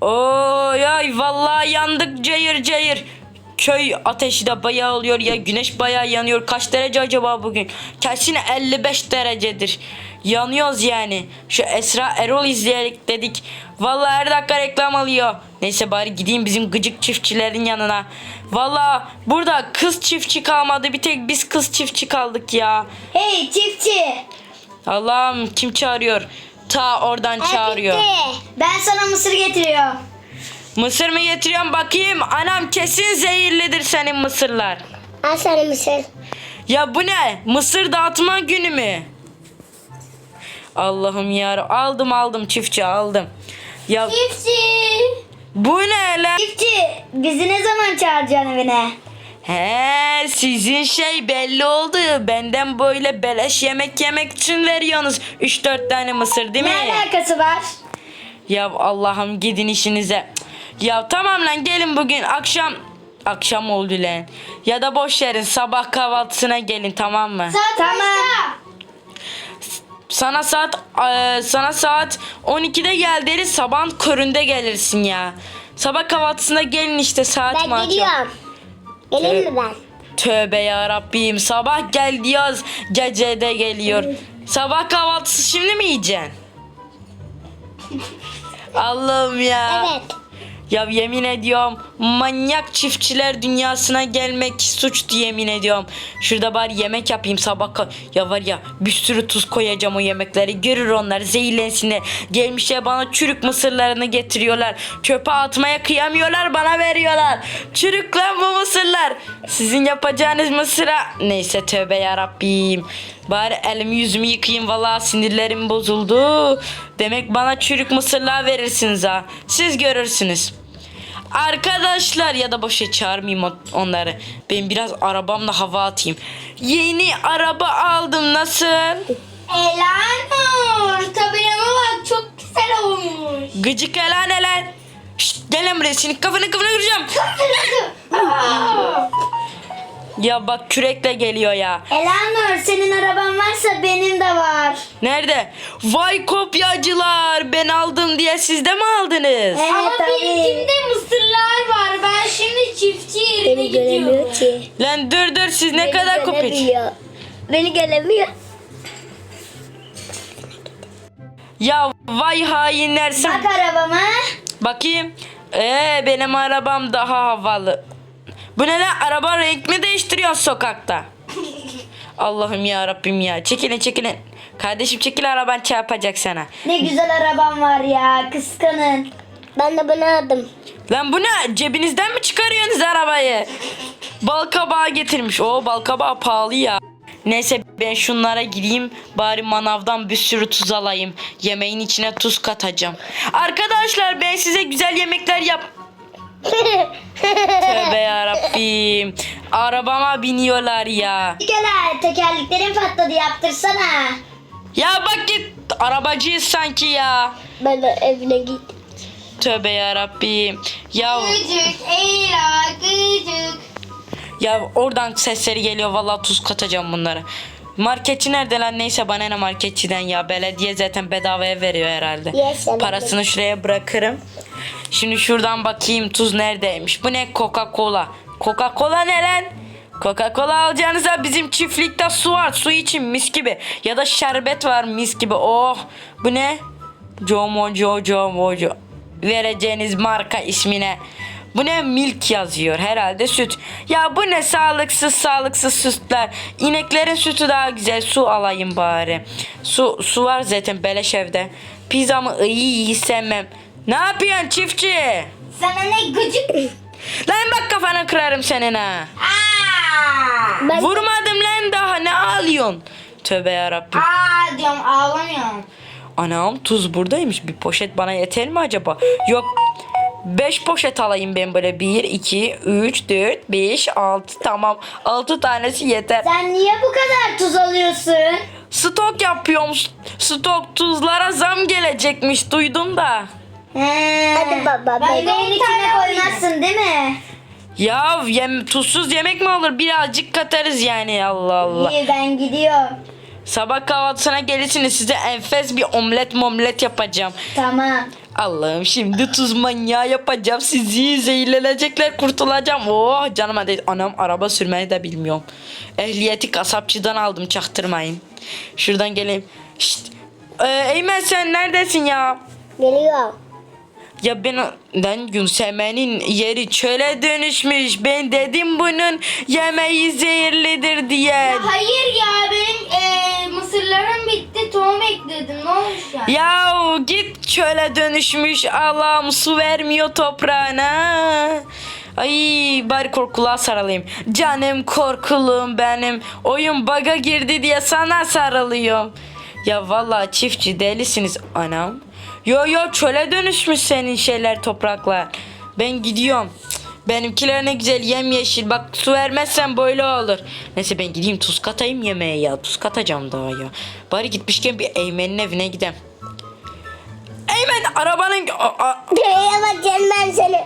Oy ay vallahi yandık cayır cayır. Köy ateşi de bayağı oluyor ya güneş bayağı yanıyor. Kaç derece acaba bugün? Kesin 55 derecedir. Yanıyoruz yani. Şu Esra Erol izleyelim dedik. Vallahi her dakika reklam alıyor. Neyse bari gideyim bizim gıcık çiftçilerin yanına. Vallahi burada kız çiftçi kalmadı. Bir tek biz kız çiftçi kaldık ya. Hey çiftçi. Allah'ım kim çağırıyor? Ta oradan çağırıyor. Ben sana mısır getiriyorum. Mısır mı getiriyorsun bakayım? Anam kesin zehirlidir senin mısırlar. Al sana mısır. Ya bu ne? Mısır dağıtma günü mü? Allah'ım ya aldım aldım çiftçi aldım. Ya Çiftçi. bu ne lan? Çiftçi bizi ne zaman çağıracaksın evine? He sizin şey belli oldu. Benden böyle beleş yemek yemek için veriyorsunuz. 3-4 tane mısır değil mi? Ne alakası var? Ya Allah'ım gidin işinize. Ya tamam lan gelin bugün akşam akşam oldu lan. Ya da boş verin sabah kahvaltısına gelin tamam mı? tamam. Sana saat eee, sana saat 12'de gel deriz sabah köründe gelirsin ya. Sabah kahvaltısına gelin işte saat Ben maç yok. geliyorum. Geleyim mi ben? Tövbe ya Rabbim sabah gel diyoruz gecede geliyor. Sabah kahvaltısı şimdi mi yiyeceksin? Allah'ım ya. Evet. Ya yemin ediyorum manyak çiftçiler dünyasına gelmek suçtu yemin ediyorum. Şurada bari yemek yapayım sabah. Ya var ya bir sürü tuz koyacağım o yemekleri. Görür onlar zehirlensinler. Gelmişler bana çürük mısırlarını getiriyorlar. Çöpe atmaya kıyamıyorlar bana veriyorlar. Çürük lan bu mısırlar. Sizin yapacağınız mısıra. Neyse tövbe yarabbim. Bari elimi yüzümü yıkayayım valla sinirlerim bozuldu. Demek bana çürük mısırlar verirsiniz ha. Siz görürsünüz. Arkadaşlar ya da boşa çağırmayayım on- onları. Ben biraz arabamla hava atayım. Yeni araba aldım nasıl? Elanur tabelama bak çok güzel olmuş. Gıcık elan elan. Şşt gel lan buraya senin kafanı kafanı kıracağım. Ya bak kürekle geliyor ya. Elanur senin araban varsa benim de var. Nerede? Vay kopyacılar ben aldım diye siz de mi aldınız? Evet tabii. mısırlar var. Ben şimdi çiftçi yerine Beni göremiyor ki. Lan dur dur siz ne kadar kopyacı. göremiyor. Beni göremiyor. Ya vay hainler sen. Bak arabama. Bakayım. Ee benim arabam daha havalı. Bu ne lan? Araba renk mi değiştiriyor sokakta? Allah'ım ya Rabbim ya. Çekilin çekilin. Kardeşim çekil araban çarpacak sana. Ne güzel arabam var ya kıskanın. Ben de bunu aldım. Lan bu ne? Cebinizden mi çıkarıyorsunuz arabayı? Bal kabağı getirmiş. O bal kabağı pahalı ya. Neyse ben şunlara gideyim. Bari manavdan bir sürü tuz alayım. Yemeğin içine tuz katacağım. Arkadaşlar ben size güzel yemekler yap... Tövbe yarabbim. Arabama biniyorlar ya. Gel tekerleklerim patladı yaptırsana. Ya bak git. Arabacıyız sanki ya. ben de evine git. Tövbe yarabbim. Ya Gıcık, Eyla, gıcık. Ya oradan sesleri geliyor vallahi tuz katacağım bunlara. Marketçi nerede lan neyse bana ne marketçiden ya belediye zaten bedavaya veriyor herhalde. Yes. Parasını şuraya bırakırım. Şimdi şuradan bakayım tuz neredeymiş. Bu ne Coca-Cola. Coca-Cola ne lan? Coca-Cola alacağınıza bizim çiftlikte su var. Su için mis gibi. Ya da şerbet var mis gibi. Oh bu ne? Jomo Jo Jomo Jo. Vereceğiniz marka ismine. Bu ne milk yazıyor herhalde süt. Ya bu ne sağlıksız sağlıksız sütler. İneklerin sütü daha güzel. Su alayım bari. Su su var zaten beleş evde. Pizzamı iyi iyi sevmem. Ne yapıyorsun çiftçi? Sana ne gıcık. Lan bak kafana kırarım senin ha. Ben Vurmadım lan daha ne ağlıyorsun? Tövbe yarabbim. Aa diyorum ağlamıyorum. Anam tuz buradaymış. Bir poşet bana yeter mi acaba? Yok. 5 poşet alayım ben böyle. 1, 2, 3, 4, 5, 6. Tamam. 6 tanesi yeter. Sen niye bu kadar tuz alıyorsun? Stok yapıyorum. Stok tuzlara zam gelecekmiş. Duydum da. He. Hadi baba, ben- Yemeğin içine koymazsın değil mi? Ya yem, tuzsuz yemek mi olur? Birazcık katarız yani. Allah Allah. İyi ben gidiyorum. Sabah kahvaltısına gelirsiniz. Size enfes bir omlet momlet yapacağım. Tamam. Allah'ım şimdi tuz manyağı yapacağım. Sizi zehirlenecekler kurtulacağım. Oh canım hadi. Anam araba sürmeyi de bilmiyorum. Ehliyeti kasapçıdan aldım çaktırmayın. Şuradan geleyim. Şşt. Ee, Eymen sen neredesin ya? Geliyor. Ya ben ben Gülsemen'in yeri çöle dönüşmüş. Ben dedim bunun yemeği zehirlidir diye. Hayır ya benim e, mısırlarım bitti. Tohum ekledim. Ne olmuş yani? Ya git çöle dönüşmüş. Allah'ım su vermiyor toprağına. Ay bari korkuluğa sarılayım. Canım korkulum benim. Oyun baga girdi diye sana sarılıyorum. Ya vallahi çiftçi delisiniz anam. Yo yo çöle dönüşmüş senin şeyler topraklar. Ben gidiyorum. Benimkiler ne güzel yemyeşil. Bak su vermezsen böyle olur. Neyse ben gideyim tuz katayım yemeğe ya. Tuz katacağım daha ya. Bari gitmişken bir Eymen'in evine gideyim. Eymen arabanın... Ama gelmem seni.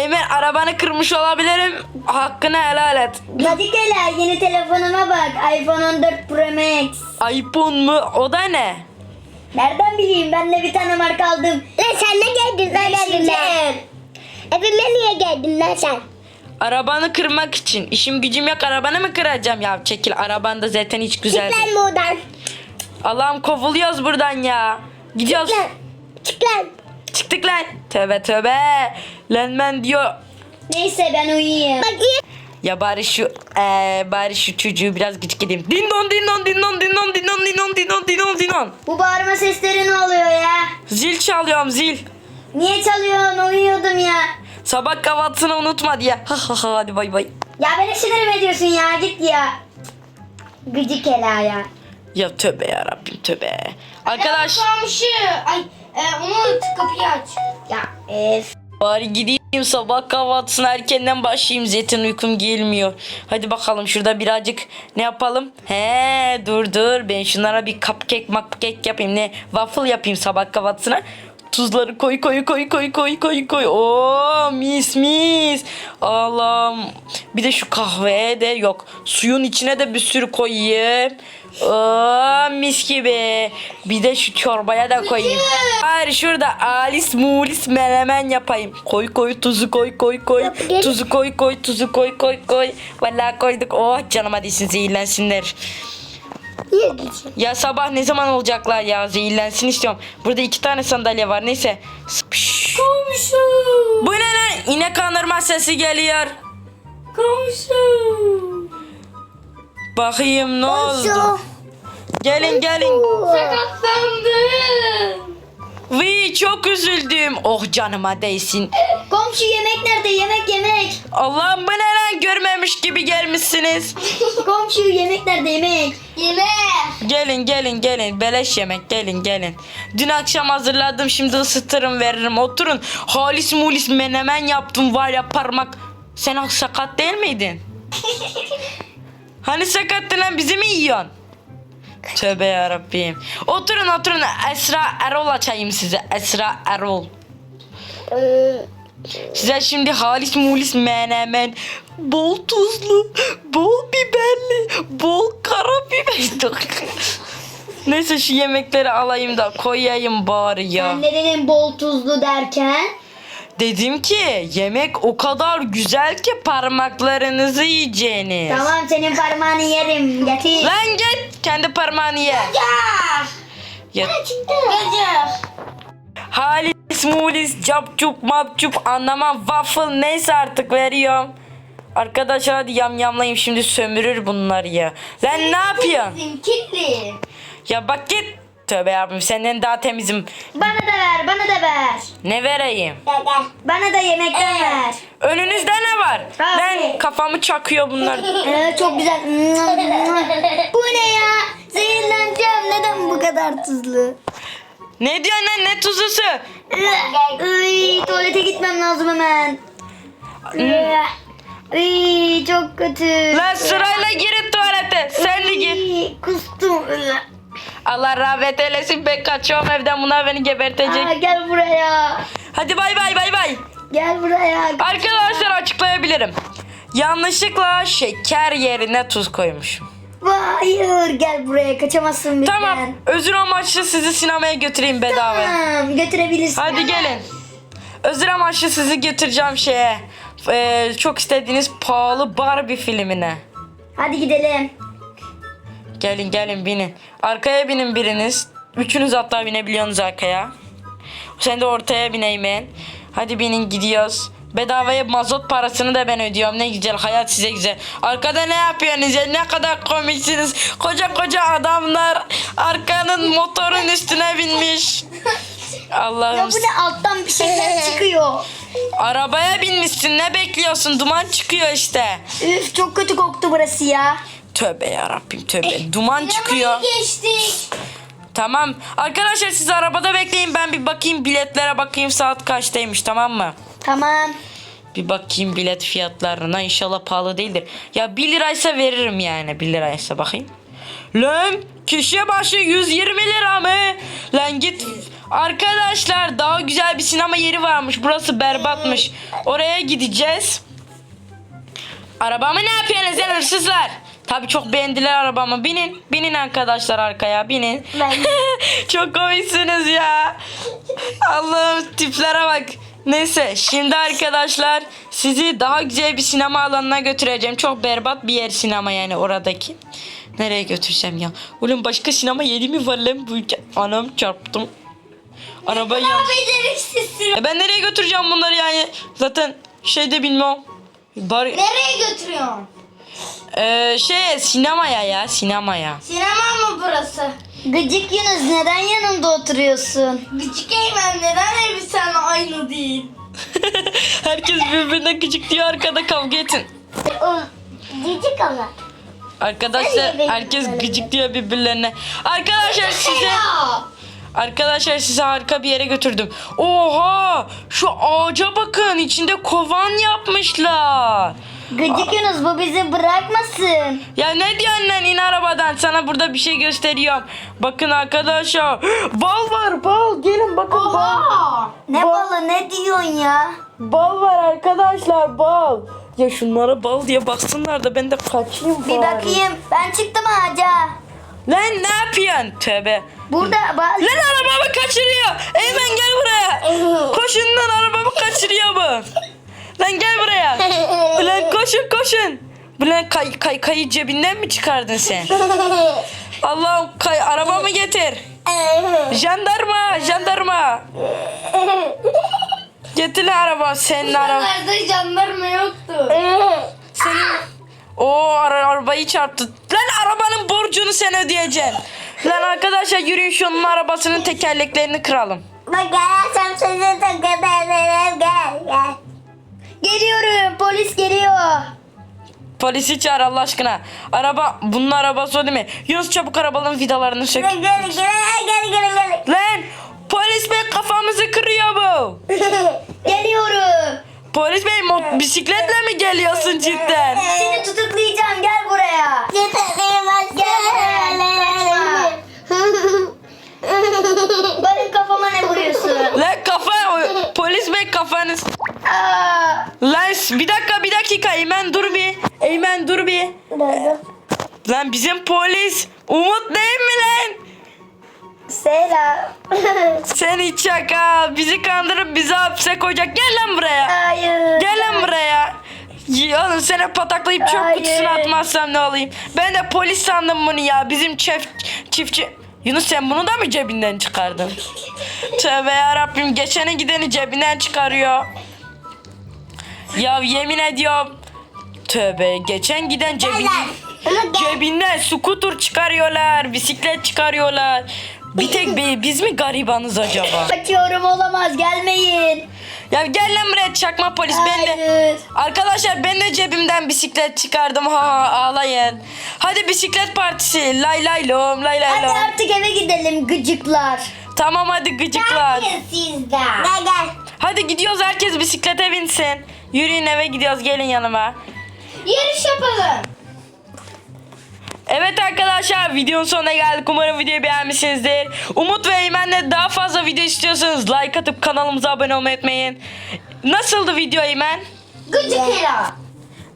Eymen arabanı kırmış olabilirim. Hakkını helal et. Hadi gel yeni telefonuma bak. iPhone 14 Pro Max. iPhone mu? O da ne? Nereden bileyim ben de bir tane marka aldım. Lan sen ne geldin Beşinci evime? Evime niye geldin lan sen? Arabanı kırmak için. İşim gücüm yok arabanı mı kıracağım ya? Çekil araban da zaten hiç güzel Çık değil. lan buradan. Allah'ım kovuluyoruz buradan ya. Gidiyoruz. Lan. Çık lan. Çıktık lan. Tövbe tövbe. Lan ben diyor. Neyse ben uyuyayım. Bak iyi. Ya bari şu eee bari şu çocuğu biraz gıcık edeyim. Din don din don din don din don din don din don din don din don din don. Bu bağırma sesleri ne oluyor ya? Zil çalıyorum zil. Niye çalıyorsun? Uyuyordum ya. Sabah kahvaltısını unutma diye. Ha ha ha hadi bay bay. Ya beni sinir mi ediyorsun ya? Git ya. Gıcık Ela ya. Ya tövbe ya Rabbim tövbe. Arkadaş Komşu. Ay e, Umut kapıyı aç. Ya ef. bari gideyim sabah kahvaltısına erkenden başlayayım. Zaten uykum gelmiyor. Hadi bakalım şurada birazcık ne yapalım? He dur dur ben şunlara bir cupcake cupcake yapayım. Ne waffle yapayım sabah kahvaltısına. Tuzları koy koy koy koy koy koy koy. Oo mis mis. Allah'ım. Bir de şu kahveye de yok. Suyun içine de bir sürü koyayım. Oo mis gibi. Bir de şu çorbaya da koyayım. Bari şurada alis mulis menemen yapayım. Koy koy tuzu koy koy koy. Tuzu koy koy tuzu koy koy koy. Vallahi koyduk. Oh canıma değsin zehirlensinler. Niye gideceksin? Ya sabah ne zaman olacaklar ya zehirlensin istiyorum. Burada iki tane sandalye var neyse. Komşu. Bu ne lan? İnek anırma sesi geliyor. Komşu. Bakayım ne oldu? Gelin gelin. Sakatlandım. Vii çok üzüldüm. Oh canıma değsin. Komşu yemek nerede? Yemek yemek. Allah'ım bu ne lan görmemiş gibi gelmişsiniz. Komşu yemek nerede? Yemek. Yemek. Gelin gelin gelin beleş yemek gelin gelin. Dün akşam hazırladım şimdi ısıtırım veririm oturun. Halis mulis menemen yaptım var ya parmak. Sen sakat değil miydin? hani sakattın lan bizi mi yiyorsun? Tövbe yarabbim. Oturun oturun Esra Erol açayım size. Esra Erol. Size şimdi halis mulis menemen, bol tuzlu, bol biberli, bol karabiber. Neyse şu yemekleri alayım da koyayım bari ya. Sen ne dedin bol tuzlu derken? Dedim ki yemek o kadar güzel ki parmaklarınızı yiyeceğiniz. Tamam senin parmağını yerim. Getir. Lan git kendi parmağını ye. Ya. Gıcık. Halis mulis capcup mapcup anlamam waffle neyse artık veriyorum. Arkadaşlar hadi yamyamlayayım şimdi sömürür bunlar ya. Lan ne yapıyorsun? Kilitli. Ya bak git. Tövbe yarabbim senden daha temizim. Bana da ver, bana da ver. Ne vereyim? Bana da yemekten ver. Önünüzde ne var? Abi. Lan kafamı çakıyor bunlar. Ee, çok güzel. bu ne ya? Zehirleneceğim. Neden bu kadar tuzlu? ne diyorsun lan ne tuzlusu? Iy, tuvalete gitmem lazım hemen. Iy, çok kötü. Lan sırayla girin tuvalete. Sen de gir. Iy, Kustum. Allah rahmet eylesin ben kaçıyorum evden bunlar beni gebertecek. Aa, gel buraya. Hadi bay bay bay bay. Gel buraya. Arkadaşlar açıklayabilirim. Yanlışlıkla şeker yerine tuz koymuşum. Hayır gel buraya kaçamazsın bizden. Tamam. Özür amaçlı sizi sinemaya götüreyim bedava. Tamam götürebilirsin. Hadi gelin. Özür amaçlı sizi götüreceğim şeye. Ee, çok istediğiniz pahalı Barbie filmine. Hadi gidelim. Gelin gelin binin. Arkaya binin biriniz. Üçünüz hatta binebiliyorsunuz arkaya. Sen de ortaya bineyim ben. Hadi binin gidiyoruz. Bedavaya mazot parasını da ben ödüyorum. Ne güzel hayat size güzel. Arkada ne yapıyorsunuz ya? Ne kadar komiksiniz. Koca koca adamlar arkanın motorun üstüne binmiş. Ya Allah'ım. bu ne alttan bir şeyler çıkıyor. Arabaya binmişsin. Ne bekliyorsun? Duman çıkıyor işte. Üf çok kötü koktu burası ya. Tövbe yarabbim tövbe. Duman çıkıyor. Geçtik. Tamam. Arkadaşlar siz arabada bekleyin. Ben bir bakayım biletlere bakayım saat kaçtaymış tamam mı? Tamam. Bir bakayım bilet fiyatlarına. İnşallah pahalı değildir. Ya 1 liraysa veririm yani. 1 liraysa bakayım. Lan kişi başı 120 lira mı? Lan git. Arkadaşlar daha güzel bir sinema yeri varmış. Burası berbatmış. Oraya gideceğiz. Arabamı ne yapıyorsunuz lan hırsızlar? Tabii çok beğendiler arabamı. Binin. Binin arkadaşlar arkaya. Binin. Ben- çok komiksiniz ya. Allah'ım tiplere bak. Neyse şimdi arkadaşlar sizi daha güzel bir sinema alanına götüreceğim. Çok berbat bir yer sinema yani oradaki. Nereye götürsem ya? Oğlum başka sinema yeri mi var lan bu ülke? Anam çarptım. Araba yan. E ben nereye götüreceğim bunları yani? Zaten şeyde bilmiyorum. Bari, Nereye götürüyorsun? Ee, şey sinemaya ya sinemaya. Sinema mı burası? Gıcık Yunus neden yanımda oturuyorsun? Küçük Eymen neden elbisen aynı değil? Herkes birbirine gıcık diyor arkada kavga etsin. O cicik ama. Arkadaşlar benim herkes böyle. gıcık diyor birbirlerine. Arkadaşlar size Ya. arkadaşlar size harika bir yere götürdüm. Oha! Şu ağaca bakın içinde kovan yapmışlar. Gıcık Yunus bu bizi bırakmasın. Ya ne diyorsun lan in arabadan sana burada bir şey gösteriyorum. Bakın arkadaşlar bal var bal gelin bakın bal. Ne balı ne diyorsun ya? Bal var arkadaşlar bal. Ya şunlara bal diye baksınlar da ben de kaçayım Bir bari. bakayım. Ben çıktım ağaca. Lan ne yapıyorsun? Tövbe. Burada bal. Lan arabamı kaçırıyor. Eymen gel buraya. Koşun lan arabamı kaçırıyor bu. Lan gel buraya. Lan koşun koşun. Lan kay, kay, kayı cebinden mi çıkardın sen? Allah'ım kay, arabamı getir. Jandarma jandarma. Getir lan araba senin araba. Nerede jandarma yoktu. O ara, arabayı çarptı. Lan arabanın borcunu sen ödeyeceksin. Lan arkadaşlar yürüyün şunun arabasının tekerleklerini kıralım. Bak gelsem sizi takabilirim gel gel. Geliyorum polis geliyor. Polisi çağır Allah aşkına. Araba bunun arabası o değil mi? Yunus çabuk arabanın vidalarını sök. Gel gel gel gel gel gel. Lan polis bey kafamızı kırıyor bu. Geliyorum. Polis bey mo- bisikletle mi geliyorsun cidden? Seni tutuklayacağım gel buraya. Benim kafama ne vuruyorsun? Lan kafa polis bey kafanız. Lan bir dakika bir dakika Eymen dur bir. Eymen dur bir. Lan bizim polis Umut değil mi lan? selam. Seni çakal bizi kandırıp bizi hapse koyacak. Gel lan buraya. Hayır. Gel lan buraya. Ya Oğlum seni pataklayıp çöp kutusuna atmazsam ne olayım? Ben de polis sandım bunu ya. Bizim çift çiftçi... Yunus sen bunu da mı cebinden çıkardın? Tövbe yarabbim geçeni gideni cebinden çıkarıyor. Ya yemin ediyorum. Tövbe geçen giden cebinden, cebinden skuter çıkarıyorlar. Bisiklet çıkarıyorlar. Bir tek biz mi garibanız acaba? Kaçıyorum olamaz gelmeyin. Ya gel lan buraya çakma polis ben de. Hayır. Arkadaşlar ben de cebimden bisiklet çıkardım ha ha ağlayın. Hadi bisiklet partisi lay lay lom lay lay Hadi lom. artık eve gidelim gıcıklar. Tamam hadi gıcıklar. Sizden. Gel gel. Hadi gidiyoruz herkes bisiklete binsin. Yürüyün eve gidiyoruz gelin yanıma. Yarış yapalım. Evet arkadaşlar videonun sonuna geldik. Umarım videoyu beğenmişsinizdir. Umut ve Eymen'le daha fazla video istiyorsanız like atıp kanalımıza abone olmayı unutmayın. Nasıldı video Eymen? Gıcık.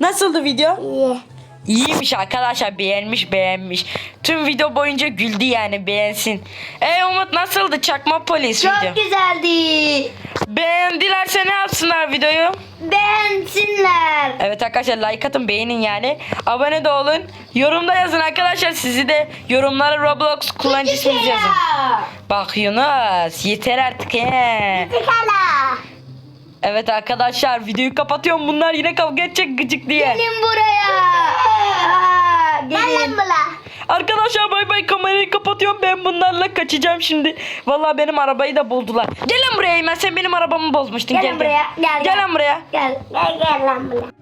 Nasıldı video? İyi. İyiymiş arkadaşlar beğenmiş beğenmiş. Tüm video boyunca güldü yani beğensin. Ey Umut nasıldı çakma polis Çok video? güzeldi. Beğendilerse ne yapsınlar videoyu? Beğensinler. Evet arkadaşlar like atın beğenin yani. Abone de olun. Yorumda yazın arkadaşlar sizi de yorumlara Roblox kullanıcı isminizi yazın. Bak Yunus yeter artık he. Tıkala. Evet arkadaşlar videoyu kapatıyorum. Bunlar yine kavga edecek gıcık diye. Gelin buraya. Gelin. Arkadaşlar bay bay kamerayı kapatıyorum. Ben bunlarla kaçacağım şimdi. Vallahi benim arabayı da buldular. Gel lan buraya Eymen sen benim arabamı bozmuştun. Gel gel, buraya, gel, Gel gel. lan buraya. Gel. Gel gel lan bula.